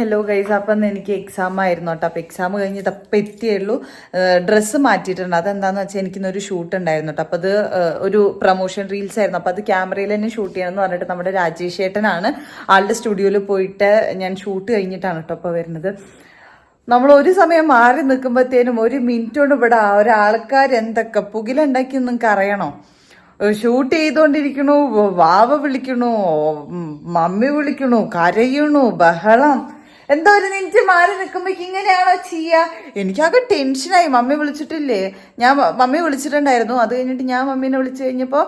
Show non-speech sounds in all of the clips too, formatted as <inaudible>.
Hello guys അപ്പം എനിക്ക് exam ആയിരുന്നു കേട്ടോ അപ്പം എക്സാം കഴിഞ്ഞ് ഇതപ്പം എത്തിയുള്ളൂ. ഡ്രസ്സ് മാറ്റിയിട്ടുണ്ട്. അതെന്താണെന്ന് വെച്ചാൽ എനിക്കിന്നൊരു ഷൂട്ട് ഉണ്ടായിരുന്നു കേട്ടോ അപ്പോൾ അത് ഒരു പ്രൊമോഷൻ റീൽസ് ആയിരുന്നു. അപ്പോൾ അത് ക്യാമറയിൽ തന്നെ ഷൂട്ട് ചെയ്യണമെന്ന് പറഞ്ഞിട്ട് നമ്മുടെ രാജേഷ് ഏട്ടനാണ് ആളുടെ സ്റ്റുഡിയോയിൽ പോയിട്ട് ഞാൻ ഷൂട്ട് കഴിഞ്ഞിട്ടാണ് കേട്ടോ അപ്പോൾ വരുന്നത്. നമ്മൾ ഒരു സമയം മാറി നിൽക്കുമ്പോഴത്തേനും ഒരു മിനിറ്റ് കൊണ്ട് ഇവിടെ ഒരാൾക്കാർ എന്തൊക്കെ പുകിലുണ്ടാക്കി നിങ്ങൾക്ക് അറിയണോ? ഷൂട്ട് ചെയ്തുകൊണ്ടിരിക്കണു വാവ വിളിക്കണു മമ്മി വിളിക്കണു കരയണു ബഹളം. എന്താ ഒരു മിനിറ്റ് മാറി നിൽക്കുമ്പോഴേക്ക് ഇങ്ങനെയാണോ ചെയ്യാ? എനിക്കാകെ ടെൻഷനായി മമ്മി വിളിച്ചിട്ടില്ലേ? ഞാൻ മമ്മി വിളിച്ചിട്ടുണ്ടായിരുന്നു. അത് കഴിഞ്ഞിട്ട് ഞാൻ മമ്മീനെ വിളിച്ചു കഴിഞ്ഞപ്പോൾ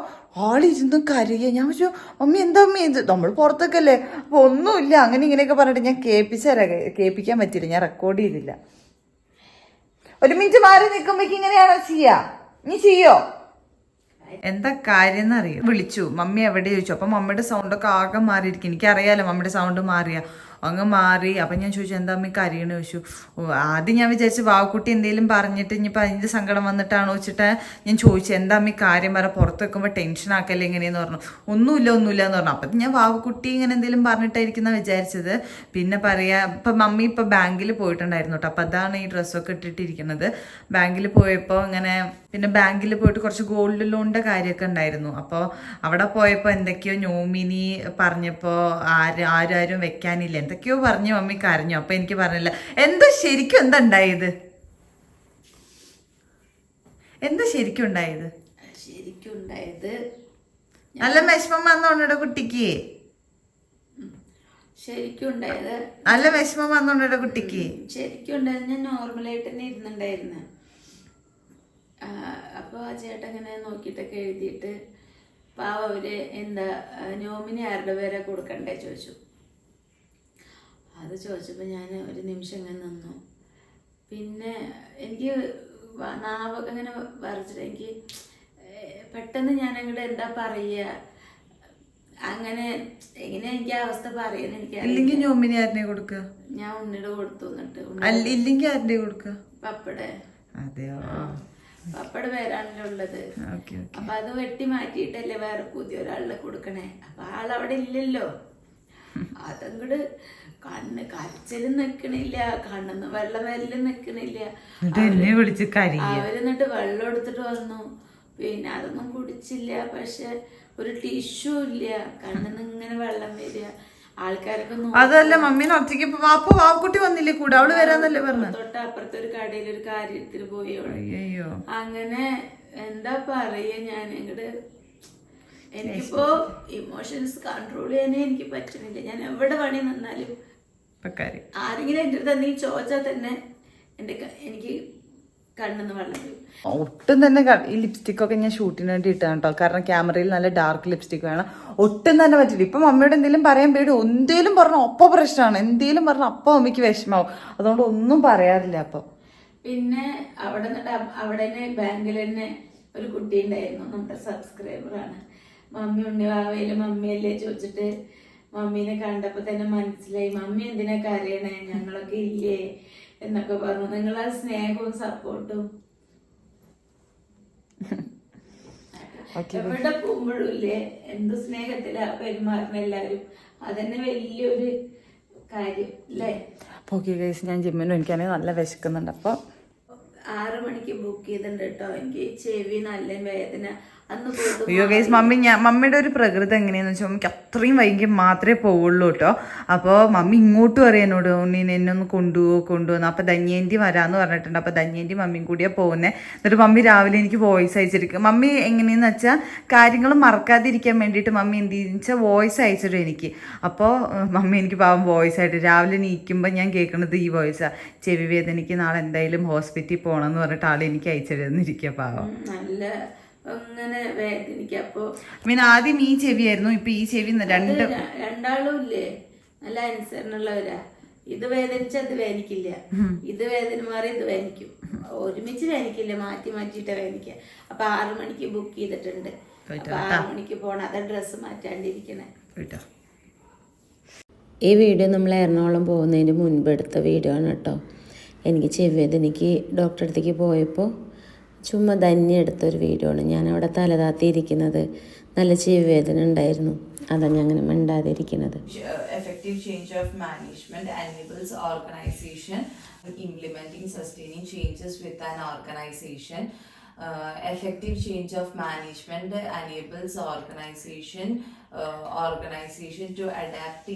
ആളിരുന്ന് കരയുക ഞാൻ വെച്ചു മമ്മി എന്താ മമ്മി? ഇത് നമ്മൾ പുറത്തൊക്കെയല്ലേ? അപ്പോൾ ഒന്നുമില്ല. അങ്ങനെ ഇങ്ങനെയൊക്കെ പറഞ്ഞിട്ട് ഞാൻ കേൾപ്പിച്ചാൽ കേൾപ്പിക്കാൻ പറ്റില്ല ഞാൻ റെക്കോർഡ് ചെയ്തില്ല. ഒരു മിനിറ്റ് മാറി നിൽക്കുമ്പോഴേക്ക് ഇങ്ങനെയാണോ ചെയ്യാ? നീ ചെയ്യോ? എന്താ കാര്യം എന്നറിയാം വിളിച്ചു. മമ്മി എവിടെ ചോദിച്ചു. അപ്പൊ മമ്മിയുടെ സൗണ്ടൊക്കെ ആകെ മാറിയിരിക്കും എനിക്കറിയാലോ മമ്മിയുടെ സൗണ്ട് മാറിയ. അങ്ങ് മാറി. അപ്പം ഞാൻ ചോദിച്ചു എന്താ അമ്മ കരയണ? ചോദിച്ചു. ആദ്യം ഞാൻ വിചാരിച്ചു വാവക്കുട്ടി എന്തെങ്കിലും പറഞ്ഞിട്ട് ഇനിയിപ്പോൾ അതിന്റെ സങ്കടം വന്നിട്ടാണോ വെച്ചിട്ട് ഞാൻ ചോദിച്ചു എന്താ അമ്മ കാര്യം? പറ പുറത്ത് വെക്കുമ്പോൾ ടെൻഷൻ ആക്കല്ലേ എങ്ങനെയെന്ന് പറഞ്ഞു. ഒന്നുമില്ല ഒന്നുമില്ല എന്ന് പറഞ്ഞു. അപ്പം ഞാൻ വാവക്കുട്ടി ഇങ്ങനെ എന്തെങ്കിലും പറഞ്ഞിട്ടായിരിക്കുന്ന വിചാരിച്ചത്. പിന്നെ പറയാ ഇപ്പം മമ്മി ഇപ്പം ബാങ്കിൽ പോയിട്ടുണ്ടായിരുന്നു കേട്ടോ അപ്പം അതാണ് ഈ ഡ്രസ്സൊക്കെ ഇട്ടിട്ടിരിക്കുന്നത്. ബാങ്കിൽ പോയപ്പോൾ ഇങ്ങനെ പിന്നെ ബാങ്കിൽ പോയിട്ട് കുറച്ച് ഗോൾഡ് ലോണിന്റെ കാര്യമൊക്കെ ഉണ്ടായിരുന്നു. അപ്പോൾ അവിടെ പോയപ്പോൾ എന്തൊക്കെയോ നോമിനി പറഞ്ഞപ്പോൾ ആര് ആരും ആരും വെക്കാനില്ല. എന്തൊക്കെയോ പറഞ്ഞു മമ്മി കരഞ്ഞു. അപ്പോൾ എനിക്ക് പറഞ്ഞില്ല. എന്താ ശരിക്കും എന്താ ഉണ്ടായത്? എന്താ ശരിക്കും ഉണ്ടായത്? ശരിക്കും ഉണ്ടായത് നല്ല വിഷമം വന്നോണ്ടോ കുട്ടിക്ക്? ശരിക്കും ഉണ്ടായത് നല്ല വിഷമം വന്നോണ്ടോ കുട്ടിക്ക്? ശരിക്കും ഉണ്ടായത് ഞാൻ നോർമലായിട്ട് തന്നെ ഇരുന്നുണ്ടായിരുന്നു. അപ്പോൾ ആ ചേട്ടൻ ഇങ്ങനെ നോക്കിയിട്ടൊക്കെ എഴുതിയിട്ട് പാവ അവർ എന്താ നോമിനി ആരുടെ പേരെ കൊടുക്കണ്ടേ? ചോദിച്ചു. അത് ചോദിച്ചപ്പോൾ ഞാൻ ഒരു നിമിഷം ഇങ്ങനെ നിന്നു. പിന്നെ എനിക്ക് നാവൊക്കെ ഇങ്ങനെ വരച്ചിട്ട് എനിക്ക് പെട്ടെന്ന് ഞാൻ അങ്ങോട്ട് എന്താ പറയുക അങ്ങനെ എങ്ങനെ എനിക്ക് അവസ്ഥ പറയുന്നത് എനിക്ക് ഇല്ലെങ്കിൽ നോമിനി ആരിനെ കൊടുക്കുക ഞാൻ ഉണ്ണിയുടെ കൊടുത്തു എന്നിട്ട് ഇല്ലെങ്കിൽ ആരുടെ കൊടുക്കുക പപ്പടെ. പപ്പട പപ്പയുടെ പേരാണല്ലോ ഉള്ളത്. അപ്പൊ അത് വെട്ടി മാറ്റിയിട്ടല്ലേ വേറെ പുതിയ ഒരാളിനെ കൊടുക്കണേ. അപ്പൊ ആളവിടെ ഇല്ലല്ലോ. <laughs> അതങ്ങട് കണ്ണ് കരച്ചിലും നിക്കണില്ല കണ്ണെന്ന് വെള്ളം വരലും നിക്കണില്ല. എന്നെ വിളിച്ച് കരി അവരെന്നിട്ട് വെള്ളം എടുത്തിട്ട് വന്നു. പിന്നെ അതൊന്നും കുടിച്ചില്ല പക്ഷെ ഒരു ടിഷ്യൂ ഇല്ല. കണ്ണിന്ന് ഇങ്ങനെ വെള്ളം വരിക. ആൾക്കാരൊക്കെ നോ- അതല്ല മമ്മീനെ ഒറ്റയ്ക്ക് വാപ്പ വന്നില്ലേ? കൂടെ അവൾ വരാന്നല്ലേ പറഞ്ഞു? തൊട്ട് അപ്പുറത്തെ ഒരു കടയിൽ ഒരു കാര്യത്തിന് പോയി അയ്യോ അങ്ങനെ എന്താ പറയാ ഞാൻ ഇങ്ങട് എനിക്കിപ്പോ ഇമോഷൻസ് കൺട്രോൾ ചെയ്യാനേ എനിക്ക് പറ്റുന്നില്ല. ഞാൻ എവിടെ പണി നിന്നാലും ആരെങ്കിലും എന്റെ അടുത്ത് എന്തെങ്കിലും ചോദിച്ചാൽ തന്നെ എന്റെ എനിക്ക് കണ്ണെന്ന് വെള്ളം വരും ഒട്ടും തന്നെ ഈ ലിപ്സ്റ്റിക് ഒക്കെ ഞാൻ ഷൂട്ടിന് വേണ്ടി ഇട്ടാണ് കേട്ടോ കാരണം ക്യാമറയിൽ നല്ല ഡാർക്ക് ലിപ്സ്റ്റിക് വേണം. ഒട്ടും തന്നെ പറ്റില്ല. ഇപ്പൊ മമ്മിയോട് എന്തെങ്കിലും പറയാൻ പേടി എന്തേലും പറഞ്ഞ ഒപ്പ പ്രശ്നമാണ്. എന്തേലും പറഞ്ഞ അപ്പൊ അമ്മയ്ക്ക് വിഷമാവും. അതുകൊണ്ട് ഒന്നും പറയാറില്ല അപ്പൊ. പിന്നെ അവിടെ അവിടെ തന്നെ ബാങ്കിൽ തന്നെ ഒരു കുട്ടി ഉണ്ടായിരുന്നു. നമ്മുടെ സബ്സ്ക്രൈബറാണ് മമ്മി ഉണ്ണിവാവയിൽ മമ്മിയല്ലേ ചോദിച്ചിട്ട് മമ്മീനെ കണ്ടപ്പോ തന്നെ മനസ്സിലായി മമ്മി എന്തിനാ കരയണേ? ഞങ്ങളൊക്കെ ഇല്ലേ? എന്നൊക്കെ പറഞ്ഞു. നിങ്ങളെ സ്നേഹവും സപ്പോർട്ടും എവിടെ പോകുമ്പോഴും ഇല്ലേ? എന്ത് സ്നേഹത്തിലാ പെരുമാറുന്ന എല്ലാരും അതന്നെ വലിയൊരു കാര്യം അല്ലേ അപ്പൊ ഓക്കെ ഗൈസ് ഞാൻ ജിമ്മിനും എനിക്കാണെങ്കിൽ നല്ല വിശക്കുന്നുണ്ട്. അപ്പൊ ആറു മണിക്ക് ബുക്ക് ചെയ്തിട്ടുണ്ട് കേട്ടോ. എനിക്ക് ചെവി നല്ല വേദന. അയ്യോ ഗൈസ് മമ്മി ഞാൻ മമ്മിയുടെ ഒരു പ്രകൃതി എങ്ങനെയാന്ന് വെച്ചാൽ മമ്മിക്ക് അത്രയും വൈകി മാത്രമേ പോവുള്ളൂ കേട്ടോ അപ്പോൾ മമ്മി ഇങ്ങോട്ട് പറയും എന്നോട് ഉണ്ണി എന്നെ ഒന്ന് കൊണ്ടുപോകും കൊണ്ടുപോകുന്നു അപ്പോൾ ധന്യേന്തി വരാമെന്ന് പറഞ്ഞിട്ടുണ്ട്. അപ്പോൾ ധന്യേന്തി മമ്മിയും കൂടിയാണ് പോകുന്നത് എന്നിട്ട് മമ്മി രാവിലെ എനിക്ക് വോയിസ് അയച്ചിരിക്കും മമ്മി എങ്ങനെയെന്ന് വെച്ചാൽ കാര്യങ്ങൾ മറക്കാതിരിക്കാൻ വേണ്ടിയിട്ട് മമ്മി എന്ത് വെച്ചാൽ വോയിസ് അയച്ചിട്ട് എനിക്ക്. അപ്പോൾ മമ്മി എനിക്ക് പാവം വോയിസ് ആയിട്ട് രാവിലെ നീക്കുമ്പോൾ ഞാൻ കേൾക്കുന്നത് ഈ വോയിസാണ് ചെവി വേദനയ്ക്ക് നാളെ എന്തായാലും ഹോസ്പിറ്റലിൽ പോകണം എന്ന് പറഞ്ഞിട്ട് ആൾ എനിക്ക് അയച്ചിരുന്നിരിക്കുക പാവം. നല്ല അങ്ങനെ വേദനിക്ക. അപ്പോ മീൻ ആദ്യം ഈ ചെവിയായിരുന്നു ഇപ്പൊ ഈ ചെവി രണ്ട് രണ്ടാളും ഇല്ലേ? നല്ല അനുസരണമുള്ളവരാ ഇത് വേദനിച്ച അത് വേദനിക്കില്ല ഇത് വേദന മാറി ഇത് വേദനിക്കും ഒരുമിച്ച് വേദനിക്കില്ല മാറ്റി മാറ്റിയിട്ട് വേദനിക്കുക അപ്പൊ ആറു മണിക്ക് ബുക്ക് ചെയ്തിട്ടുണ്ട്. അപ്പൊ ആറു മണിക്ക് പോണം. അതാ ഡ്രസ്സ് മാറ്റാണ്ടിരിക്കണേ. ഈ വീഡിയോ നമ്മൾ എറണാകുളം പോകുന്നതിന് മുൻപ് എടുത്ത വീഡിയോ ആണ് കേട്ടോ. എനിക്ക് ചെവിവേദനയ്ക്ക് ഡോക്ടറെ അടുത്തേക്ക് പോയപ്പോൾ ചുമ്മാ ധന്യ എടുത്തൊരു വീഡിയോ ആണ് ഞാൻ അവിടെ തലതാത്തിയിരിക്കുന്നത് നല്ല ചെവിവേദന ഉണ്ടായിരുന്നു അതാണ് ഞാൻ അങ്ങനെ മിണ്ടാതിരിക്കുന്നത് effect effective change of management enables organization implementing sustaining changes with an organization. Uh, effective change of management enables organization uh, organization to adapt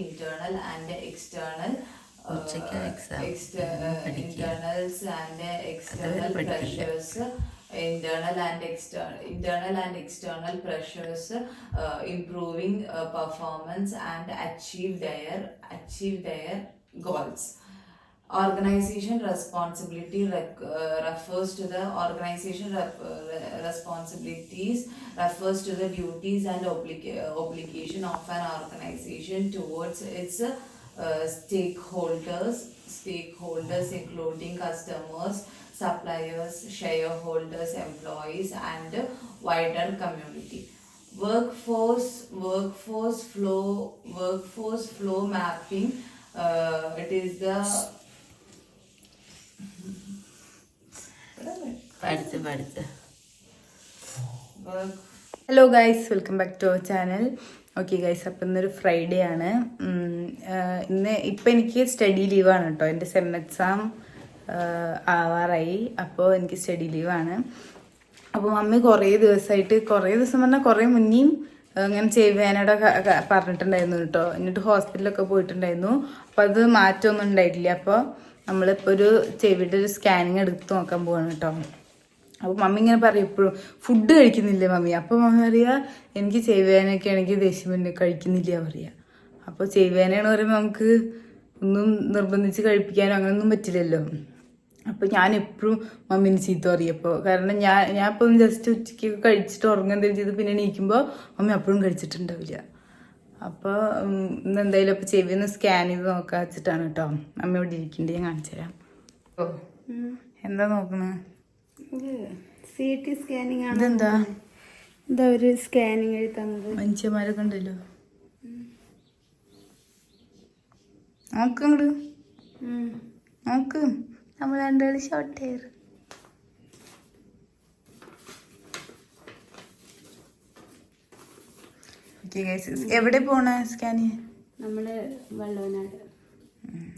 internal and external uh, ഉച്ചയ്ക്ക് exam. exter- uh, internals and external അതുവരെ പഠിക്കണ്ടേ? pressures internal and external internal and external pressures uh, improving uh, performance and achieve their achieve their goals organization responsibility rec- uh, refers to the organization rep- uh, re- responsibilities refers to the duties and obliga- uh, obligation of an organization towards its uh, stakeholders stakeholders including customers suppliers shareholders employees and wider community workforce workforce flow workforce flow mapping uh, it is the പഠിച്ച് പഠിച്ച് work hello guys welcome back to our channel Okay guys അപ്പം ഇന്നൊരു Friday ആണ്. ഇന്ന് ഇപ്പം എനിക്ക് study ലീവാണ് കേട്ടോ എന്റെ സെം എക്സാം ആവാറായി. അപ്പോൾ എനിക്ക് സ്റ്റഡി ലീവാണ് അപ്പോൾ മമ്മി കുറേ ദിവസമായിട്ട് കുറേ ദിവസം പറഞ്ഞാൽ കുറേ മുന്നേയും ഇങ്ങനെ ചെയ്യുവാനോടെ പറഞ്ഞിട്ടുണ്ടായിരുന്നു കേട്ടോ എന്നിട്ട് ഹോസ്പിറ്റലൊക്കെ പോയിട്ടുണ്ടായിരുന്നു. അപ്പോൾ അത് മാറ്റമൊന്നും ഉണ്ടായിട്ടില്ല. അപ്പോൾ നമ്മളിപ്പോൾ ഒരു ചെവിയുടെ ഒരു സ്കാനിങ് എടുത്ത് നോക്കാൻ പോവാണ് കേട്ടോ അപ്പോൾ മമ്മി ഇങ്ങനെ പറയും എപ്പോഴും ഫുഡ് കഴിക്കുന്നില്ലേ മമ്മി? അപ്പോൾ മമ്മി പറയുക എനിക്ക് ചെയ്വേനൊക്കെ ആണെങ്കിൽ ദേഷ്യം പിന്നെ കഴിക്കുന്നില്ല പറയുക അപ്പോൾ ചെയ്വേനയാണ് പറയുമ്പോൾ നമുക്ക് ഒന്നും നിർബന്ധിച്ച് കഴിപ്പിക്കാനോ അങ്ങനെയൊന്നും പറ്റില്ലല്ലോ. അപ്പോൾ ഞാൻ എപ്പോഴും മമ്മീനെ ചീത്ത പറയും. അപ്പോൾ കാരണം ഞാൻ ഞാൻ ഇപ്പം ജസ്റ്റ് ഉച്ചയ്ക്ക് കഴിച്ചിട്ട് ഉറങ്ങുക എന്തെങ്കിലും ചെയ്ത് പിന്നെ എണീക്കുമ്പോൾ മമ്മി അപ്പോഴും കഴിച്ചിട്ടുണ്ടാവില്ല. അപ്പോൾ ഇന്ന് എന്തായാലും അപ്പോൾ ചെവി ഒന്ന് സ്കാൻ ചെയ്ത് നോക്കാൻ വെച്ചിട്ടാണ് കേട്ടോ മമ്മി ഇവിടെ ഇരിക്കണ്ടേ? ഞാൻ കാണിച്ചു തരാം ഓ. എന്താ നോക്കണേ? സി ടി സ്കാനിങ് ആണ് ഇതെന്താ? ഒരു സ്കാനിങ് എഴുതി തന്നത്. മനുഷ്യന്മാരൊക്കെ ഉണ്ടല്ലോ. നോക്കങ്ങട് നോക്ക് നമ്മൾ രണ്ടുപേരും ഷോർട്ട് ഹെയർ എവിടെ പോണ ചെയ്യാൻ നമ്മൾ വള്ളവനാട്.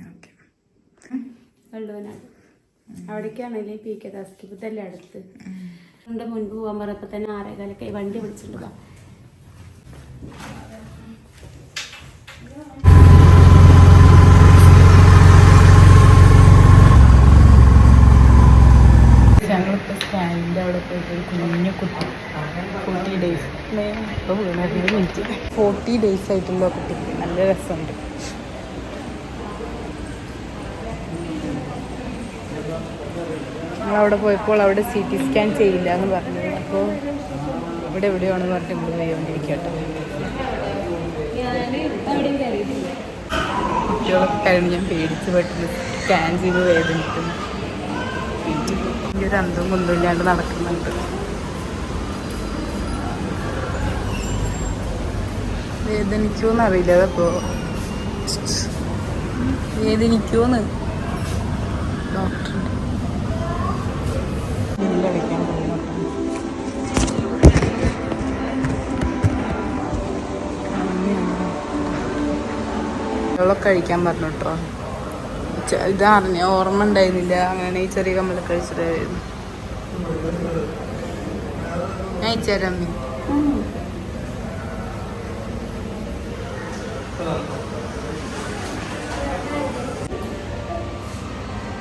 ഓക്കെ വള്ളുവനാട്. അവിടേക്കാണല്ലേ പി കെ ദാസ് ഇതല്ലേ അടുത്ത് എന്റെ മുൻപ് പോകാൻ പറഞ്ഞപ്പോൾ തന്നെ ആറേകാലൊക്കെ വണ്ടി വിളിച്ചിട്ടുണ്ട്? കുഞ്ഞു കുട്ടി ഫോർട്ടി ഡേയ്സ് ഇപ്പോൾ ഫോർട്ടി ഡേയ്സ് ആയിട്ടുള്ള കുട്ടിക്ക് നല്ല രസമുണ്ട്. ഞങ്ങളവിടെ പോയപ്പോൾ അവിടെ സി ടി സ്കാൻ ചെയ്യില്ല എന്ന് പറഞ്ഞു. അപ്പോൾ ഇവിടെ എവിടെയാണെന്ന് പറഞ്ഞിട്ട് പോയിക്കൊണ്ടിരിക്കട്ടെ കുട്ടികളൊക്കെ കഴിഞ്ഞ് ഞാൻ പേടിച്ച് പെട്ടെന്ന് സ്കാൻ ചെയ്ത് വേദനിക്കുന്നു. ഈ ഒരു അന്തവും കുന്തവും ഇല്ലാണ്ട് നടക്കുന്നുണ്ട്. വേദനിക്കുമെന്ന് അറിയില്ല അതപ്പോ വേദനിക്കുമെന്ന് വെള്ളമൊക്കെ കഴിക്കാൻ പറഞ്ഞു കേട്ടോ ഇതറിഞ്ഞ ഓർമ്മ ഉണ്ടായിരുന്നില്ല. അങ്ങനെ ഈ ചെറിയ കമ്മൽ കഴിച്ചിട്ടായിരുന്നു ഞാൻ അയച്ചുതരാം അമ്മി.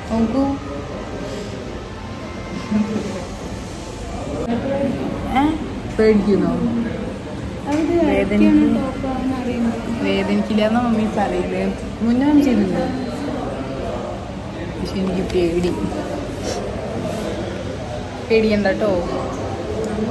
നോക്കൂ. ഏ? പേടിക്കുന്നോ? വേദനിക്കും. വേദനിക്കില്ല എന്നാ മമ്മി പറയുന്നത്. മുന്നേ ചെയ്തില്ല പക്ഷെ എനിക്ക് പേടി. പേടിയണ്ട കേട്ടോ നമ്മ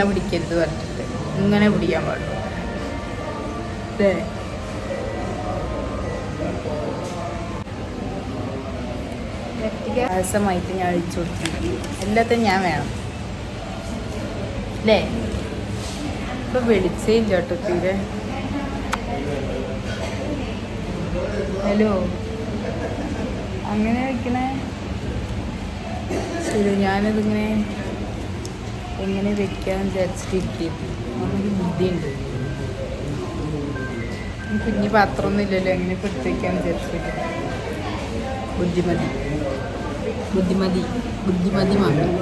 ഇങ്ങനെ പിടിക്കരുത് പറഞ്ഞിട്ട്. ഇങ്ങനെ പിടിക്കാൻ പാടുള്ളൂ. അല്ലേ പായസമായിട്ട് ഞാൻ ഒഴിച്ചു കൊടുത്തിട്ടുണ്ട്. എല്ലാത്തിനും ഞാൻ വേണം. അല്ലേ ഇപ്പൊ വെളിച്ചേ ഇല്ല കേട്ടോ തീരെ. ഹലോ? അങ്ങനെ വെക്കണേ? ശരി ഞാനിതിങ്ങനെ എങ്ങനെ വെക്കാൻ വിചാരിച്ചിട്ടിരിക്കും നമുക്ക് ബുദ്ധിയുണ്ട്. കുഞ്ഞു പാത്രമൊന്നും ഇല്ലല്ലോ എങ്ങനെ ഇപ്പൊ വിചാരിച്ചിട്ട്? ബുദ്ധിമതി. ബുദ്ധിമതി. ബുദ്ധിമതി മാത്രം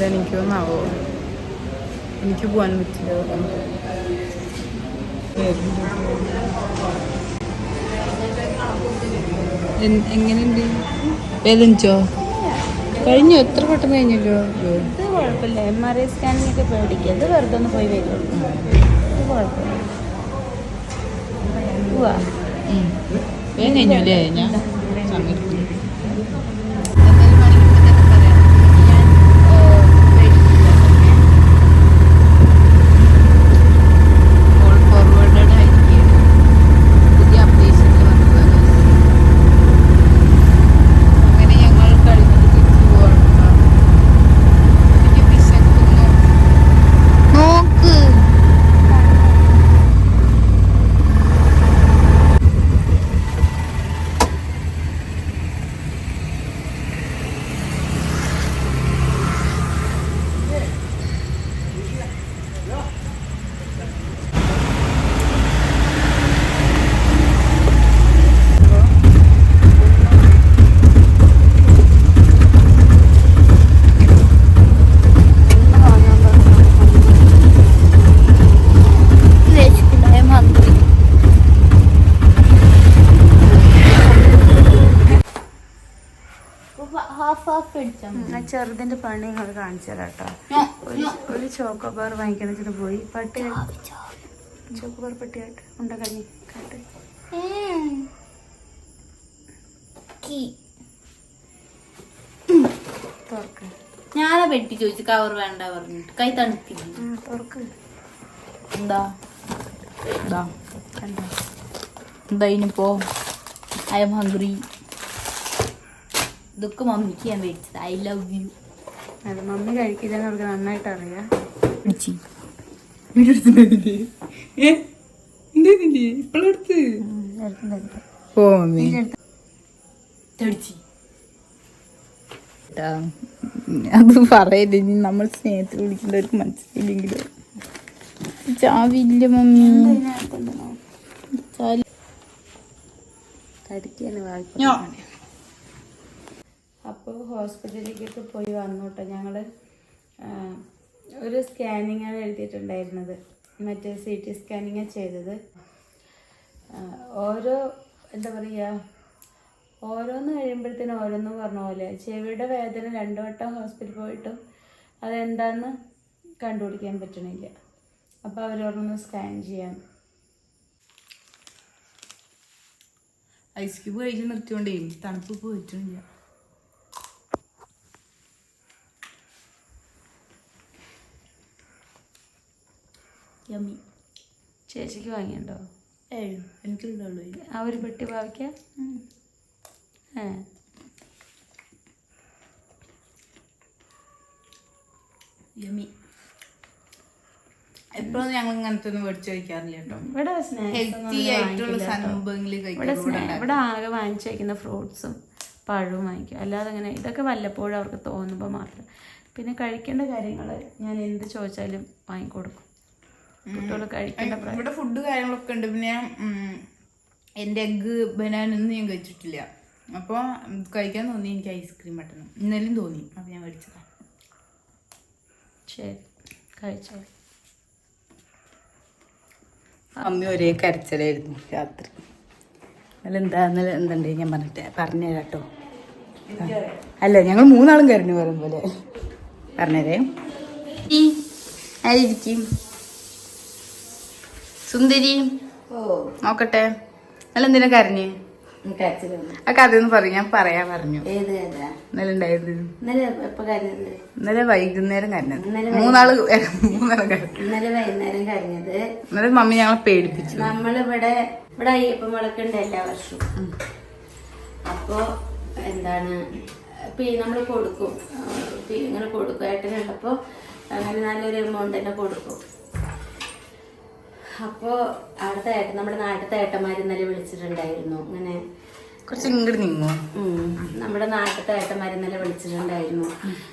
ഏതാ എനിക്കൊന്നാവോ എനിക്ക് പോകാൻ പറ്റില്ല എങ്ങനെയുണ്ട്? വേദനിച്ചോ? കഴിഞ്ഞു. എത്ര പെട്ടെന്ന് കഴിഞ്ഞല്ലോ? ഇത് കുഴപ്പമില്ല. എം ആർ ഐ സ്കാനിങ്ങൊക്കെ പേടിക്കുക. ഇത് വെറുതെ ഒന്ന് പോയി വരുള്ളൂ ഇത് കുഴപ്പമില്ല. പോവാ ഉം. വേഗം കഴിഞ്ഞു അല്ലേ? ഞാൻ സമയത്ത് അങ്ങനെ ഞങ്ങൾ കഴിഞ്ഞിട്ട് തിരിച്ചു പോകണം എനിക്ക് വിശക്കുന്നു നോക്ക് ഹാഫ് ഹാഫ് അടിച്ചാൽ ചെറുതിന്റെ പണി നിങ്ങൾ കാണിച്ചു തരാം കേട്ടോ. ഒരു ഒരു ചോക്കോബാർ വാങ്ങിക്കാൻ വെച്ചിട്ട് പോയി. പട്ടി ചോക്കോബാർ പട്ടിയായിട്ട്. ഉണ്ട കഞ്ഞി? കാട്ട്. തുറക്ക്. ഞാനാ പെട്ടി ചോദിച്ചു കവർ വേണ്ട പറഞ്ഞിട്ട്. കൈ തണുത്തില്ല തുറക്ക്. എന്താ? കണ്ടോ? എന്താ ഇനിയിപ്പോ? ഐ എം ഹംഗ്രി ഇതൊക്കെ മമ്മിക്ക് ഞാൻ മേടിച്ചത് ഐ ലവ് യു അത് മമ്മി കഴിക്കില്ല എന്ന് അവർക്ക് നന്നായിട്ട് അറിയാം. ഓ മമ്മി. അത് പറയല്ലേ ഇനി നമ്മൾ സ്നേഹത്തിൽ വിളിക്കുന്നവർക്ക് മനസ്സിലായില്ലെങ്കിലും. ചാവില്ല മമ്മി. കടിക്കാണ് വായ്പ അപ്പോൾ ഹോസ്പിറ്റലിലേക്കൊക്കെ പോയി വന്നു കേട്ടോ ഞങ്ങൾ ഒരു സ്കാനിങ്ങാണ് എഴുതിയിട്ടുണ്ടായിരുന്നത്. മറ്റേ സി ടി സ്കാനിങ് ചെയ്തത്. ഓരോ എന്താ പറയുക ഓരോന്ന് കഴിയുമ്പോഴത്തേനും ഓരോന്ന് പറഞ്ഞ പോലെ ചെവിയുടെ വേദന രണ്ടു വട്ടം ഹോസ്പിറ്റലിൽ പോയിട്ടും അതെന്താന്ന് കണ്ടുപിടിക്കാൻ പറ്റണില്ല. അപ്പോൾ അവരോടൊന്ന് സ്കാൻ ചെയ്യാം. ഐസ് ക്യൂബ് കഴിച്ച് നിർത്തിക്കൊണ്ടേ തണുപ്പ് പോയിട്ടില്ല യമ്മി ചേച്ചിക്ക് വാങ്ങിയുണ്ടോ ഏഴ് എനിക്കുള്ളൂ ആ ഒരു പെട്ടി ഭാവിക്കാം ഏ. യമി എപ്പോഴും ഞങ്ങൾ ഇങ്ങനത്തെ ഒന്നും മേടിച്ച് കഴിക്കാറില്ല കേട്ടോ ഇവിടെ ഹെൽത്തി ആയിട്ടുള്ള സംഭവങ്ങളിൽ ഇവിടെ ഇവിടെ ആകെ വാങ്ങിച്ചു വയ്ക്കുന്ന ഫ്രൂട്ട്സും പഴവും വാങ്ങിക്കും. അല്ലാതെ അങ്ങനെ ഇതൊക്കെ വല്ലപ്പോഴും അവർക്ക് തോന്നുമ്പോൾ മാത്രം. പിന്നെ കഴിക്കേണ്ട കാര്യങ്ങൾ ഞാൻ എന്ത് ചോദിച്ചാലും വാങ്ങിക്കൊടുക്കും. കുട്ടികൾ കഴിക്കേണ്ട ഇവിടെ ഫുഡ് കാര്യങ്ങളൊക്കെ ഉണ്ട്. പിന്നെ എന്റെ എന്റെ എഗ്ഗ് ബനാനൊന്നും ഞാൻ കഴിച്ചിട്ടില്ല. അപ്പോൾ കഴിക്കാൻ തോന്നി എനിക്ക് ഐസ്ക്രീം പെട്ടെന്ന് ഇന്നലെയും തോന്നി. അപ്പോൾ ഞാൻ കഴിച്ചതാണ് ശരി. കഴിച്ചോളൂ അമ്മ ഒരേ കരച്ചിലായിരുന്നു രാത്രി. അല്ല എന്താ ഇന്നലെ എന്തുണ്ട്? ഞാൻ പറഞ്ഞിട്ട് പറഞ്ഞുതരാം കേട്ടോ. അല്ല ഞങ്ങൾ മൂന്നാളും കരഞ്ഞു പറയും പോലെ പറഞ്ഞതേ ആയിരിക്കും. സുന്ദരി. നോക്കട്ടെ. അല്ല എന്തിനാ കരഞ്ഞ് ആ കഥ ഒന്ന് പറഞ്ഞു ഞാൻ പറയാൻ പറഞ്ഞു. ഇന്നലെ ഉണ്ടായത്. വൈകുന്നേരം കരഞ്ഞത്. മൂന്നാൾ മൂന്നാൾ കരഞ്ഞു. ഇന്നലെ വൈകുന്നേരം കരഞ്ഞത് ഇന്നലെ മമ്മി ഞങ്ങളെ പേടിപ്പിച്ചു. നമ്മളിവിടെ ഇവിടെ അയ്യപ്പം വിളക്കുണ്ട് എല്ലാ വർഷവും. അപ്പോ എന്താണ് നമ്മൾ കൊടുക്കും. ഇങ്ങനെ കൊടുക്കും ഏട്ടനുള്ളപ്പോ അങ്ങനെ നല്ലൊരു എമൗണ്ട് തന്നെ കൊടുക്കും. അപ്പോ അവിടുത്തെ ഏട്ടൻ നമ്മുടെ നാട്ടിലത്തെ ഏട്ടന്മാർ ഇന്നലെ വിളിച്ചിട്ടുണ്ടായിരുന്നു. അങ്ങനെ കുറച്ച് ഇങ്ങോട്ട് നീങ്ങോ നമ്മുടെ നാട്ടിലത്തെ ഏട്ടന്മാർ ഇന്നലെ വിളിച്ചിട്ടുണ്ടായിരുന്നു.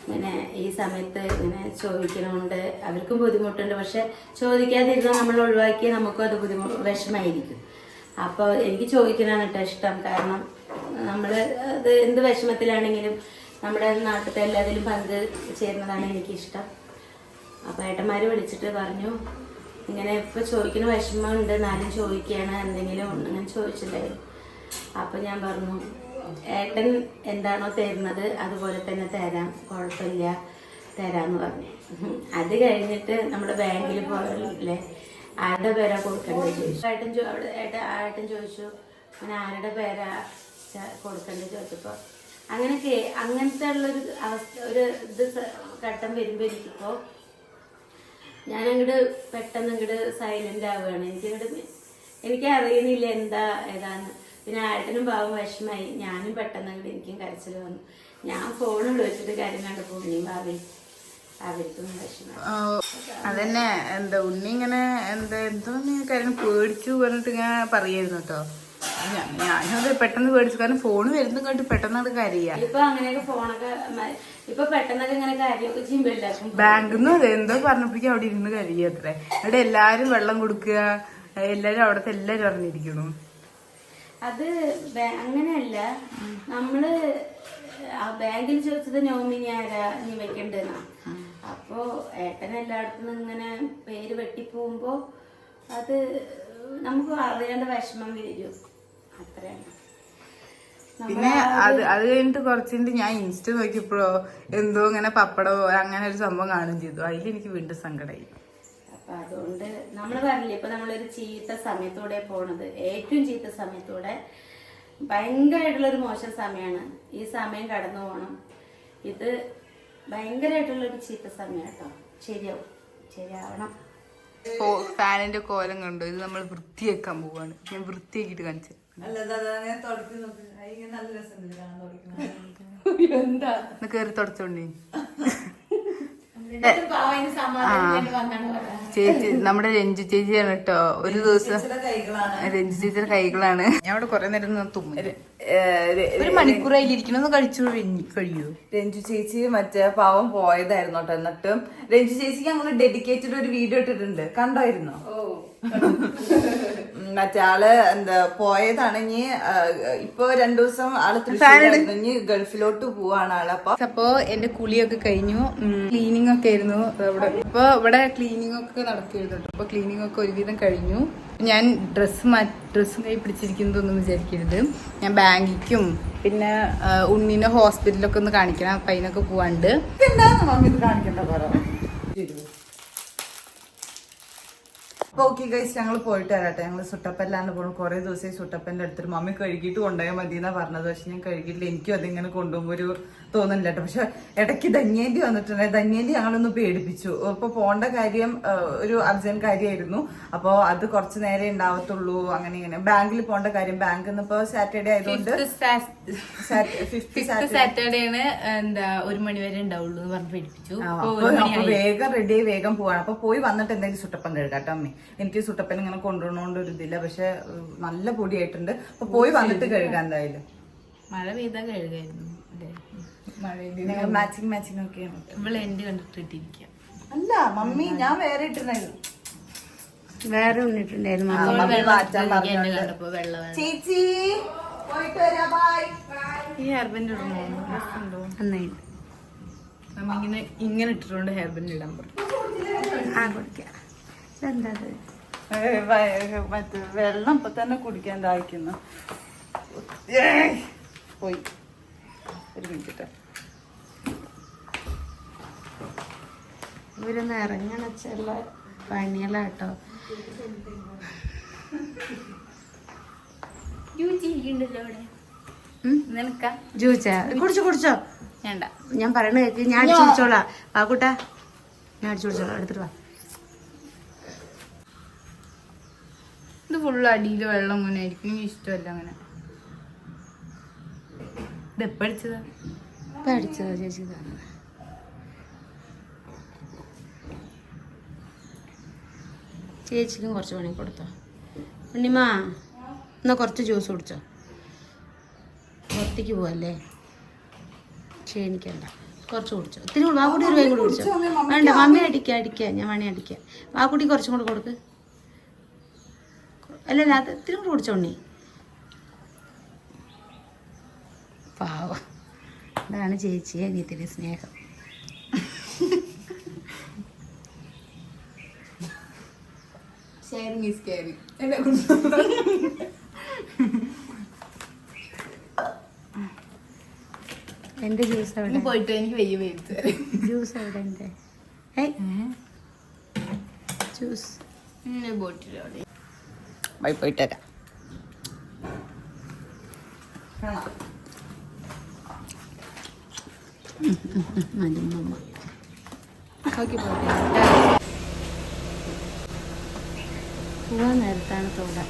ഇങ്ങനെ ഈ സമയത്ത് ഇങ്ങനെ ചോദിക്കണോണ്ട് അവർക്കും ബുദ്ധിമുട്ടുണ്ട്. പക്ഷെ ചോദിക്കാതിരുന്നാൽ നമ്മൾ ഒഴിവാക്കിയാൽ നമുക്കും അത് ബുദ്ധിമുട്ട് വിഷമായിരിക്കും. അപ്പോൾ എനിക്ക് ചോദിക്കാനാണ് കേട്ടോ ഇഷ്ടം. കാരണം നമ്മൾ അത് എന്ത് വിഷമത്തിലാണെങ്കിലും നമ്മുടെ നാട്ടിലത്തെ എല്ലാത്തിലും പങ്ക് ചേരുന്നതാണ് എനിക്കിഷ്ടം. അപ്പോൾ ഏട്ടന്മാർ വിളിച്ചിട്ട് പറഞ്ഞു ഇങ്ങനെ ഇപ്പോൾ ചോദിക്കുന്ന വിഷമമുണ്ട് എന്നാലും ചോദിക്കുകയാണ് എന്തെങ്കിലും അങ്ങനെ ചോദിച്ചിട്ടുണ്ടായിരുന്നു അപ്പം ഞാൻ പറഞ്ഞു ഏട്ടൻ എന്താണോ തരുന്നത് അതുപോലെ തന്നെ തരാം കുഴപ്പമില്ല തരാന്ന് പറഞ്ഞു. അത് കഴിഞ്ഞിട്ട് നമ്മുടെ ബാങ്കിൽ പോയല്ലേ ആരുടെ പേരാ കൊടുക്കേണ്ടത് ചോദിച്ചു. ഏട്ടൻ അവിടെ ഏട്ടൻ ഏട്ടൻ ചോദിച്ചു അങ്ങനെ ആരുടെ പേരാ കൊടുക്കേണ്ടത് ചോദിച്ചപ്പോൾ അങ്ങനെ അങ്ങനത്തെ ഉള്ളൊരു അവസ്ഥ ഒരു ഇത് ഘട്ടം വരുമ്പോൾ ഞാൻ അങ്ങോട്ട് പെട്ടെന്ന് അങ്ങോട്ട് സൈലന്റ് ആവുകയാണ്. എനിക്ക് അങ്ങോട്ട് എനിക്ക് അറിയുന്നില്ല എന്താ ഏതാന്ന്. പിന്നെ ആട്ടനും പാവം വിഷമായി. ഞാനും പെട്ടെന്ന് അങ്ങോട്ട് എനിക്കും കരച്ചിൽ വന്നു. ഞാൻ ഫോണിൽ വിളിച്ചിട്ട് കാര്യം കണ്ടപ്പോൾ ഉണ്ണിയും ഭാവി അതന്നെ. എന്താ ഉണ്ണി ഇങ്ങനെ എന്താ എന്തോ കാര്യം പേടിച്ചു പറഞ്ഞിട്ട് ഇങ്ങനെ പറയായിരുന്നു കേട്ടോ. ഞാനും ഞാനത് പെട്ടെന്ന് പേടിച്ചു. കാരണം ഫോണ് വരുന്ന കണ്ടിട്ട് പെട്ടെന്ന് അത് കരയാ. ഇപ്പൊ അങ്ങനെയൊക്കെ ഫോണൊക്കെ ഇപ്പൊ പെട്ടെന്നൊക്കെ ഇങ്ങനെ കാര്യമൊക്കെ അതെ എന്തോ പറഞ്ഞപ്പോഴേക്കും അവിടെ ഇരുന്ന് അത്രേ. അവിടെ എല്ലാരും വെള്ളം കൊടുക്കുക എല്ലാരും അവിടത്തെ എല്ലാരും അറിഞ്ഞിരിക്കണു അത് അങ്ങനെയല്ല. നമ്മൾ ബാങ്കിൽ ചോദിച്ചത് നോമിനി ആരാ നീ വെക്കണ്ടെന്നാ. അപ്പോ ഏട്ടൻ എല്ലായിടത്തും ഇങ്ങനെ പേര് വെട്ടിപ്പോകുമ്പോ അത് നമുക്ക് അറിയേണ്ട വിഷമം വരും. അത്രയാണ്. പിന്നെ അത് അത് കഴിഞ്ഞിട്ട് കുറച്ചിട്ട് ഞാൻ ഇൻസ്റ്റ നോക്കിയപ്പോഴോ എന്തോ ഇങ്ങനെ പപ്പടോ അങ്ങനെ ഒരു സംഭവം കാണുകയും ചെയ്തു. അതിൽ എനിക്ക് വീണ്ടും സങ്കടമായി അപ്പൊ അതുകൊണ്ട് നമ്മൾ പറഞ്ഞില്ലേ ഇപ്പൊ നമ്മളൊരു ചീത്ത സമയത്തൂടെ പോണത് ഏറ്റവും ചീത്ത സമയത്തൂടെ ഭയങ്കരമായിട്ടുള്ള ഒരു മോശം സമയമാണ് ഈ സമയം കടന്നു പോകണം ഇത് ഭയങ്കരമായിട്ടുള്ള ഒരു ചീത്ത സമയമാണ് കേട്ടോ. ശരിയാവും. ശരിയാവണം. ഫാനിന്റെ കോലം കണ്ടു? ഇത് നമ്മൾ വൃത്തിയാക്കാൻ പോവാണ്. ഞാൻ വൃത്തിയാക്കിട്ട് കാണിച്ചു എന്താ കേറി തുടച്ചോണ്ടേ. ചേച്ചി നമ്മുടെ രഞ്ജു ചേച്ചിയാണ് കേട്ടോ. ഒരു ദിവസം രഞ്ജു ചേച്ചിയുടെ കൈകളാണ്. ഞാൻ അവിടെ കൊറേ നേരം നിന്ന് ഒരു മണിക്കൂറായി മണിക്കൂറായിലിരിക്കണമെന്ന് കഴിച്ചു കഴിയൂ? രഞ്ജു ചേച്ചി മറ്റേ പാവം പോയതായിരുന്നു കേട്ടോ എന്നിട്ടും. രഞ്ജു ചേച്ചിക്ക് അങ്ങനെ ഡെഡിക്കേറ്റഡ് ഒരു വീഡിയോ ഇട്ടിട്ടുണ്ട്. കണ്ടായിരുന്നോ? മറ്റേ ആൾ എന്താ പോയതാണ്. ഇനി ഇപ്പൊ രണ്ടു ദിവസം ആൾ തൃശ്ശൂർ ഇനി ഗൾഫിലോട്ട് പോവാണ് ആൾ അപ്പൊ. അപ്പോ എന്റെ കുളിയൊക്കെ കഴിഞ്ഞു. ക്ലീനിങ് ഒക്കെ ആയിരുന്നു. ഇവിടെ ഇപ്പൊ ഇവിടെ ക്ലീനിങ് ഒക്കെ നടക്കുകയായിരുന്നു. കേട്ടോ അപ്പൊ ക്ലീനിങ് ഒക്കെ ഒരുവിധം കഴിഞ്ഞു. ഞാൻ ഡ്രസ്സ് മാ ഡ്രസ്സും കൈ പിടിച്ചിരിക്കുന്നതൊന്നും വിചാരിക്കരുത്. ഞാൻ ബാങ്കിക്കും പിന്നെ ഉണ്ണിനെ ഹോസ്പിറ്റലൊക്കെ ഒന്ന് കാണിക്കണം അപ്പൊ അതിനൊക്കെ പോവാണ്ട്. കാണിക്കണ്ട പറ. അപ്പൊ ഓക്കെ ഗൈസ് ഞങ്ങൾ പോയിട്ട് വരാട്ടെ. ഞങ്ങൾ സുട്ടപ്പല്ലാണ് പോകണം കുറേ ദിവസം സുട്ടപ്പന്റെ അടുത്തൊരു മമ്മി കഴുകിയിട്ട് കൊണ്ടുപോയാൽ മതി എന്നാ പറഞ്ഞത്. പക്ഷെ ഞാൻ കഴുകിയില്ല എനിക്കും അതിങ്ങനെ കൊണ്ടുപോകുമ്പോൾ ഒരു തോന്നുന്നില്ല കേട്ടോ. പക്ഷെ ഇടയ്ക്ക് ധന്യേന്റെ വന്നിട്ടുണ്ടായി ധന്യേന്റെ ഞങ്ങളൊന്ന് പേടിപ്പിച്ചു. അപ്പൊ പോകേണ്ട കാര്യം ഒരു അർജന്റ് കാര്യമായിരുന്നു അപ്പോൾ അത് കുറച്ച് നേരെ ഉണ്ടാവത്തുള്ളൂ. അങ്ങനെ ഇങ്ങനെ. ബാങ്കിൽ പോകേണ്ട കാര്യം. ബാങ്കിൽ നിന്ന് ഇപ്പോൾ സാറ്റർഡേ ആയതുകൊണ്ട് ഫിഫ്ത്ത് സാറ്റർഡേ ആണ് എന്താ ഒരു മണി വരെ ഉണ്ടാവുള്ളൂ എന്ന് പറഞ്ഞ് പേടിപ്പിച്ചു. വേഗം റെഡി ആയി വേഗം പോവാണ്. അപ്പോൾ പോയി വന്നിട്ട് എന്തെങ്കിലും സുട്ടപ്പം കഴുകാട്ടോ അമ്മേ. എനിക്ക് സുട്ടപ്പൻ ഇങ്ങനെ കൊണ്ടുപോകണോണ്ട് ഒരു ഇതില്ല. പക്ഷെ നല്ല പൊടിയായിട്ടുണ്ട്. അപ്പൊ പോയി വന്നിട്ട് കഴുകാൻ എന്തായാലും. മഴ പെയ്താൽ കഴുകായിരുന്നു. മാച്ചിങ് മാച്ചിങ് ഒക്കെയാണ് ഇവളെ എന്റെ കണ്ടിട്ടിരിക്കാം അല്ല മമ്മി ഞാൻ വേറെ ഇട്ടിട്ടുണ്ടായിരുന്നു. വേറെ വെള്ളം ചേച്ചി ബൈ ഈ ഹെയർ ബാൻഡ് ഇടണോ ഇങ്ങനെ ഇങ്ങനെ ഇട്ടിട്ടുണ്ട് ഹെയർ ബാൻഡ് ഇടാൻ പറഞ്ഞു. ആ കുടിക്കാം. ഇതെന്താ അത്? മറ്റേ വെള്ളം ഇപ്പൊ തന്നെ കുടിക്കാൻ ദാഹിക്കുന്നു. പോയി. ഒരു മിനിറ്റ് ഇവരൊന്ന് ഇറങ്ങണച്ചുള്ള പണികളാട്ടോ. ജ്യൂസാ കുടിച്ചോ കുടിച്ചോ. വേണ്ട. ഞാൻ പറയണ കേക്ക് ഞാൻ അടിച്ചു കുടിച്ചോളാം. ആ കൂട്ടാ. ഞാൻ അടിച്ചു കുടിച്ചോളാം. എടുത്തിട്ട് വാ. ഇത് ഫുള്ള് അടിയിൽ വെള്ളം അങ്ങനെ ആയിരിക്കും. എനിക്ക് ഇഷ്ടമല്ല അങ്ങനെ. ഇത് എപ്പടിച്ചതാ ചേച്ചി ചേച്ചിക്കും കുറച്ച് പണി കൊടുത്തോ. ഉണ്ണിമാ എന്നാ കുറച്ച് ജ്യൂസ് കുടിച്ചോ. പുറത്തേക്ക് പോവല്ലേ? ക്ഷീണിക്കണ്ട കുറച്ച് കുടിച്ചോ. ഇത്തിരി കൂടി വാക്കുട്ടി ഒരു വേഗം കൂടി കുടിച്ചോ. വേണ്ട മമ്മി അടിക്കുക അടിക്കുക ഞാൻ വേണേ അടിക്കുക വാക്കുട്ടി കുറച്ചും കൂടെ കൊടുക്ക്. അല്ലല്ല ഞാൻ ഇത്തിരി കൂടി കുടിച്ചോ ഉണ്ണി? പാവം. അതാണ് ചേച്ചിയെ അനിയത്തിന്റെ സ്നേഹം. ഷെയറിങ് ഈസ് കെയറിങ് എന്റെ ജ്യൂസ് എവിടെ പോയിട്ട് എനിക്ക് വെയ്യ മേടിച്ചു ജ്യൂസ് എവിടെ എന്റെ ജ്യൂസ് ബോട്ടിലോടെ വഴി പോയിട്ട് വരാം മരുമ്മ ഓക്കെ പോയിട്ട് പോവാൻ നേരത്താണ് തോടാൻ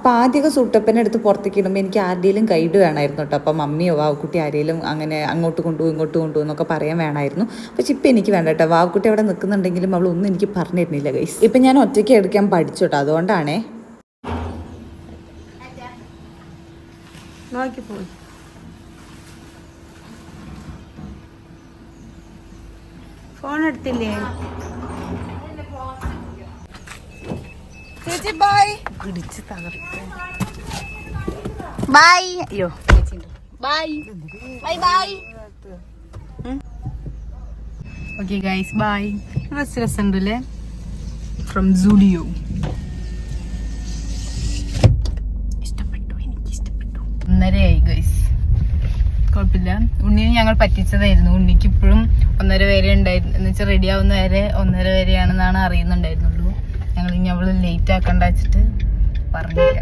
അപ്പോൾ ആദ്യമൊക്കെ സുട്ടപ്പനെ എടുത്ത് പുറത്തേക്ക് ഇടുമ്പോൾ എനിക്ക് ആരുടെയും ഗൈഡ് വേണമായിരുന്നു കേട്ടോ. അപ്പോൾ മമ്മിയോ വാവക്കുട്ടി ആരെങ്കിലും അങ്ങനെ അങ്ങോട്ട് കൊണ്ടുപോകും ഇങ്ങോട്ട് കൊണ്ടുപോകും എന്നൊക്കെ പറയാൻ വേണമായിരുന്നു. പക്ഷെ ഇപ്പം എനിക്ക് വേണ്ട കേട്ടോ. വാവക്കുട്ടി അവിടെ നിൽക്കുന്നുണ്ടെങ്കിലും അവൾ ഒന്നും എനിക്ക് പറഞ്ഞു തരുന്നില്ല ഗൈസ് ഇപ്പം ഞാൻ ഒറ്റയ്ക്ക് എടുക്കാൻ പഠിച്ചു കേട്ടോ. അതുകൊണ്ടാണേ. ഫോൺ എടുത്തില്ലേ? ചേച്ചി ബൈ പിടിച്ച് തകർത്ത്. ബൈ അയ്യോ. Bye bye bye okay guys bye dress രസമുണ്ടല്ലേ ഫ്രം സൂഡിയോ ഇഷ്ടപ്പെട്ടു എനിക്ക് ഇഷ്ടപ്പെട്ടു ഒന്നരയായി ഗൈസ് കുഴപ്പമില്ല. ഉണ്ണിനെ ഞങ്ങൾ പറ്റിച്ചതായിരുന്നു. ഉണ്ണിക്ക് ഇപ്പോഴും ഒന്നര വരെ ഉണ്ടായിരുന്നു എന്ന് വെച്ചാൽ റെഡി ആവുന്ന വരെ ഒന്നര വരെയാണെന്നാണ് അറിയുന്നുണ്ടായിരുന്നുള്ളൂ. ഞങ്ങൾ ഇനി അവൾ ലേറ്റ് ആക്കണ്ട വെച്ചിട്ട് പറഞ്ഞില്ല.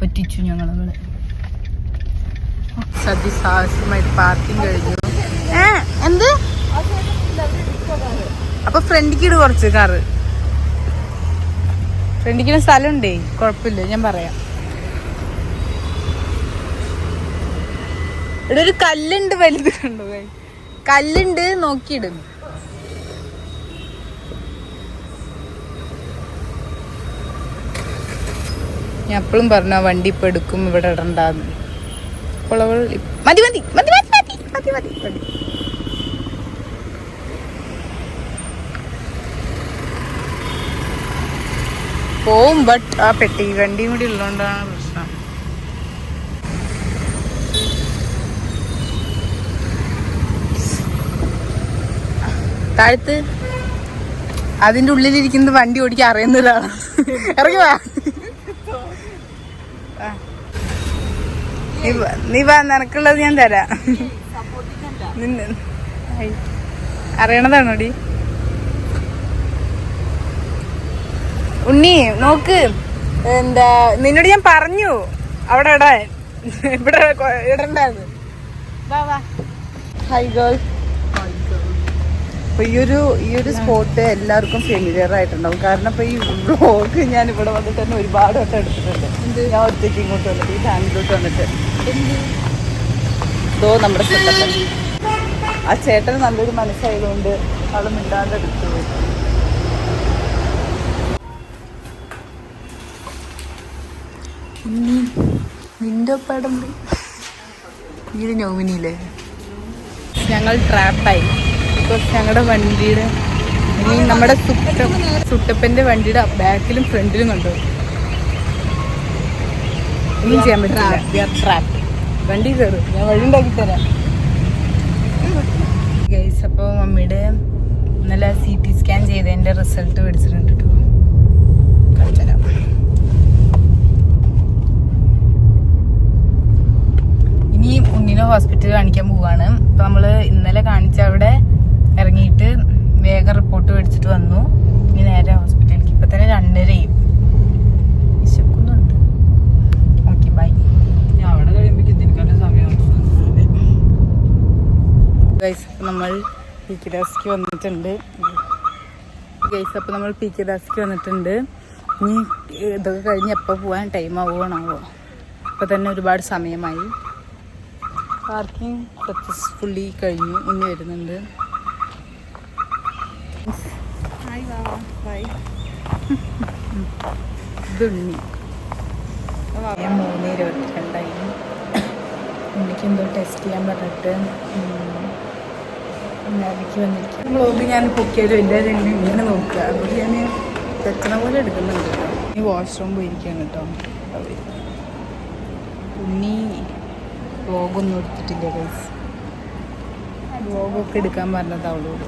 പറ്റിച്ചു ഞങ്ങളവളെ. സതിസാഹസമായിട്ട് പാർക്കിംഗ് കഴിഞ്ഞു. ഏ എന്ത്? അപ്പൊ ഫ്രണ്ടിക്ക് ഇട് കുറച്ച് കാറ് ഫ്രണ്ടിക്കിന് സ്ഥലമുണ്ടേ? കുഴപ്പമില്ല ഞാൻ പറയാം. ഇവിടെ ഒരു കല്ലുണ്ട് വലുത് കണ്ടു? കല്ലുണ്ട് നോക്കിയിടും ഞാൻ എപ്പോഴും പറഞ്ഞു വണ്ടി ഇപ്പൊ എടുക്കും ഇവിടെ ഇടണ്ടാന്ന്. അപ്പോൾ അവൾ മതി മതി മതി മതി മതി മതി മതി മതി. പോവും ബട്ട് ആ പെട്ടി വണ്ടിയും കൂടി ഉള്ളതുകൊണ്ടാണ് പ്രശ്നം. താഴത്ത് അതിന്റെ ഉള്ളിലിരിക്കുന്നത് വണ്ടി ഓടിക്കാൻ അറിയുന്ന ഒരാളാണ്. ഇറങ്ങി. നീ വാ- നിനക്കുള്ളത് ഞാൻ തരാം. നിന്നെ. അറിയണതാണോടി? ഉണ്ണി നോക്ക്. എന്താ നിന്നോട് ഞാൻ പറഞ്ഞു. അവിടെ ഇടാൻ ഇവിടെ ഇടണ്ടായിരുന്നു. ഹൈ വാ. അപ്പൊ ഈ ഒരു ഈ ഒരു സ്പോട്ട് എല്ലാവർക്കും ഫെമിലിയർ ആയിട്ടുണ്ടാവും. കാരണം ഇപ്പൊ ഈ ബ്ലോഗ് ഞാൻ ഇവിടെ വന്നിട്ട് തന്നെ ഒരുപാട് വട്ടം എടുത്തിട്ടുണ്ട്. ഞാൻ ഒറ്റയ്ക്ക് ഇങ്ങോട്ട് വന്നിട്ട് ഈ ബാംഗ്ലൂട്ട് വന്നിട്ട്. ഇതോ നമ്മുടെ ചേട്ടൻ. ആ ചേട്ടൻ നല്ലൊരു മനസ്സായതുകൊണ്ട് ആൾ മിണ്ടാണ്ട് എടുത്തു പോയി. നിന്റെ പടം വീട് നോമിനിയില്ലേ? ഞങ്ങൾ ട്രാപ്പായി ബിക്കോസ് ഞങ്ങളുടെ വണ്ടിയുടെ ഇനി നമ്മുടെ സുട്ട സുട്ടപ്പന്റെ വണ്ടിയുടെ ബാക്കിലും ഫ്രണ്ടിലും കണ്ടു? ഒന്നും ചെയ്യാൻ പറ്റില്ല. വണ്ടി കയറും. ഞാൻ വഴി ഉണ്ടാക്കി തരാം. ഗൈസ് അപ്പോൾ മമ്മിയുടെ ഇന്നലെ സി ടി സ്കാൻ ചെയ്തതിന്റെ റിസൾട്ട് മേടിച്ചിട്ടുണ്ട് കേട്ടോ. ഇനി ഉണ്ണിനെ ഹോസ്പിറ്റലിൽ കാണിക്കാൻ പോവാണ്. അപ്പൊ നമ്മൾ ഇന്നലെ കാണിച്ച അവിടെ ഇറങ്ങിയിട്ട് വേഗം റിപ്പോർട്ട് മേടിച്ചിട്ട് വന്നു. ഇനി നേരെ ഹോസ്പിറ്റലിലേക്ക് ഇപ്പൊ തന്നെ രണ്ടരയും വിശക്കുന്നുണ്ട്. ഓക്കെ ബൈ ഗൈസ് നമ്മൾ പി കെ ദാസ്ക്ക് വന്നിട്ടുണ്ട്. ഗൈസ് അപ്പോൾ നമ്മൾ പി കെ ദാസ്ക്ക് വന്നിട്ടുണ്ട്. ഇനി ഇതൊക്കെ കഴിഞ്ഞ് എപ്പോൾ പോകാൻ ടൈം ആവുകയാണാവോ? അപ്പോൾ തന്നെ ഒരുപാട് സമയമായി. പാർക്കിംഗ് സക്സസ്ഫുള്ളി കഴിഞ്ഞു. ഇനി വരുന്നുണ്ട്. ഇതുണ്ണി. ഞാൻ മൂന്ന് ഇരുപത്തിരണ്ടായി. ഉണ്ണിക്ക് എന്തോ ടെസ്റ്റ് ചെയ്യാൻ പറഞ്ഞിട്ട് ഞാനിക്ക് വന്നിരിക്കും. ബ്ലോഗ് ഞാൻ പൊക്കിയാലും രണ്ട് ഇങ്ങനെ നോക്കുക. അതുകൊണ്ട് ഞാൻ തെറ്റണ പോലെ എടുക്കുന്നുണ്ട്. കേട്ടോ ഇനി വാഷ്റൂം പോയിരിക്കുകയാണ് കേട്ടോ. ഉണ്ണി വ്ലോഗൊന്നും എടുത്തിട്ടില്ല ഗൈസ് വ്ലോഗൊക്കെ എടുക്കാൻ പറഞ്ഞത് അവളോട്.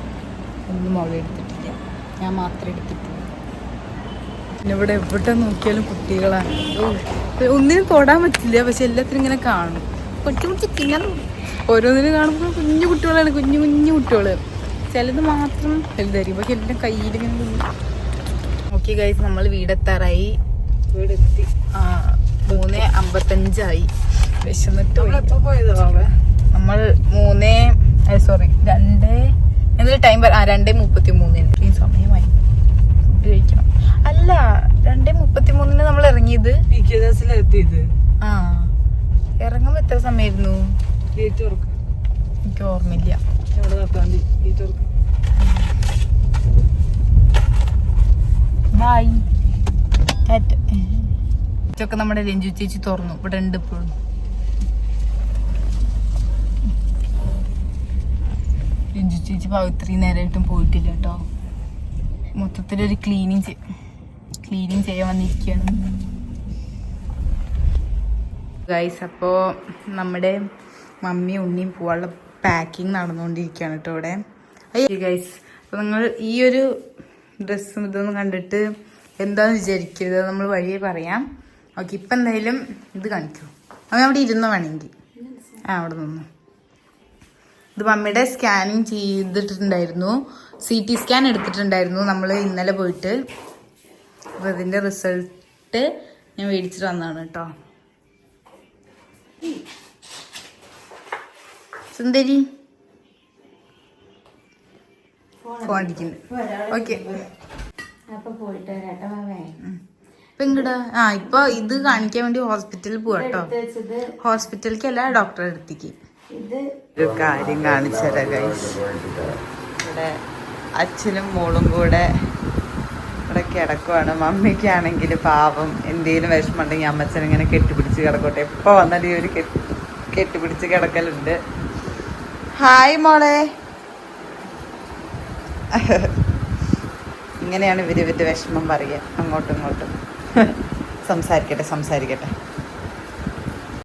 ഒന്നും അവൾ എടുത്തിട്ടില്ല. ഞാൻ മാത്രം എടുത്തിട്ടുള്ളൂ. പിന്നെ ഇവിടെ എവിടെ നോക്കിയാലും കുട്ടികളാണ്. ഒന്നിനും തൊടാൻ പറ്റില്ല പക്ഷെ എല്ലാത്തിനും ഇങ്ങനെ കാണും. കൊച്ചു ഓരോന്നിനും കാണുമ്പോൾ കുഞ്ഞു കുട്ടികളാണ് കുഞ്ഞു കുഞ്ഞു കുട്ടികൾ ചിലത് മാത്രം വലുതായിരിക്കും പക്ഷെ എല്ലാം കയ്യിലിങ്ങനെ നോക്കി കഴിച്ച് നമ്മൾ വീടെത്താറായി. വീടെത്തി. ആ മൂന്ന് അമ്പത്തഞ്ചായി. വിശന്നിട്ട് പോയി. നമ്മൾ മൂന്ന് സോറി രണ്ട് എന്തൊരു ടൈം ആ രണ്ടേ മുപ്പത്തി മൂന്നിന് ഇത്രയും സമയമായി. ഫുഡ് കഴിക്കണം. അല്ല രണ്ടേ മുപ്പത്തി മൂന്നിന് നമ്മൾ ഇറങ്ങിയത്? എത്തിയത്. ആ. ഇറങ്ങുമ്പോ എത്ര സമയമായിരുന്നു എനിക്ക് ഓർമ്മയില്ല. ബായ് ഇതൊക്കെ നമ്മുടെ രഞ്ജു ചേച്ചി തുറന്നു. ഇവിടെ ഉണ്ട് ഇപ്പോഴും. രഞ്ജു ചേച്ചി ഇത്രയും നേരമായിട്ടും പോയിട്ടില്ല കേട്ടോ മൊത്തത്തിലൊരു ക്ലീനിങ് ക്ലീനിങ് ചെയ്യാൻ വന്നിരിക്കുകയാണ് ഗൈസ് അപ്പോൾ നമ്മുടെ മമ്മി ഉണ്ണിയും പോവാനുള്ള പാക്കിങ് നടന്നുകൊണ്ടിരിക്കുകയാണ് കേട്ടോ ഇവിടെ. അയ്യോ ഗൈസ് അപ്പോൾ നിങ്ങൾ ഈ ഒരു ഡ്രസ്സും ഇതൊന്നും കണ്ടിട്ട് എന്താണെന്ന് വിചാരിക്കരുത്. നമ്മൾ വഴിയെ പറയാം. ഓക്കെ ഇപ്പം എന്തായാലും ഇത് കാണിക്കൂ. അങ്ങനെ അവിടെ ഇരുന്നോ വേണമെങ്കിൽ. ആ അവിടെ നിന്നു. ഇത് മമ്മിയുടെ സ്കാനിങ് ചെയ്തിട്ടുണ്ടായിരുന്നു. സി ടി സ്കാൻ എടുത്തിട്ടുണ്ടായിരുന്നു നമ്മൾ ഇന്നലെ പോയിട്ട്. അപ്പോൾ ഇതിന്റെ റിസൾട്ട് ഞാൻ മേടിച്ചിട്ട് വന്നതാണ് കേട്ടോ. സുന്ദരി. ഫോൺ ഓക്കെ അപ്പൊ ഇങ്ങടാ ആ ഇപ്പൊ ഇത് കാണിക്കാൻ വേണ്ടി ഹോസ്പിറ്റലിൽ പോവാട്ടോ ഹോസ്പിറ്റലിലേക്ക് അല്ല ഡോക്ടറെ അടുത്തേക്ക്. ഇത് ഒരു കാര്യം കാണിച്ചത് ഗൈസ് ഇവിടെ അച്ഛനും മോളും കൂടെ ഇവിടെ കിടക്കുവാണ്. മമ്മിക്കാണെങ്കിൽ പാവം എന്തെങ്കിലും വിഷമം ഉണ്ടെങ്കിൽ അമ്മച്ചൻ ഇങ്ങനെ കെട്ടിപ്പിടിച്ച് കിടക്കോട്ടെ. എപ്പോൾ വന്നാലും ഈ ഒരു കെട്ടി കെട്ടിപ്പിടിച്ച് കിടക്കലുണ്ട്. ഹായ് മോളെ. ഇങ്ങനെയാണ് ഇവർ ഇവരുടെ വിഷമം പറയുക. അങ്ങോട്ടും ഇങ്ങോട്ടും. <laughs> സംസാരിക്കട്ടെ സംസാരിക്കട്ടെ.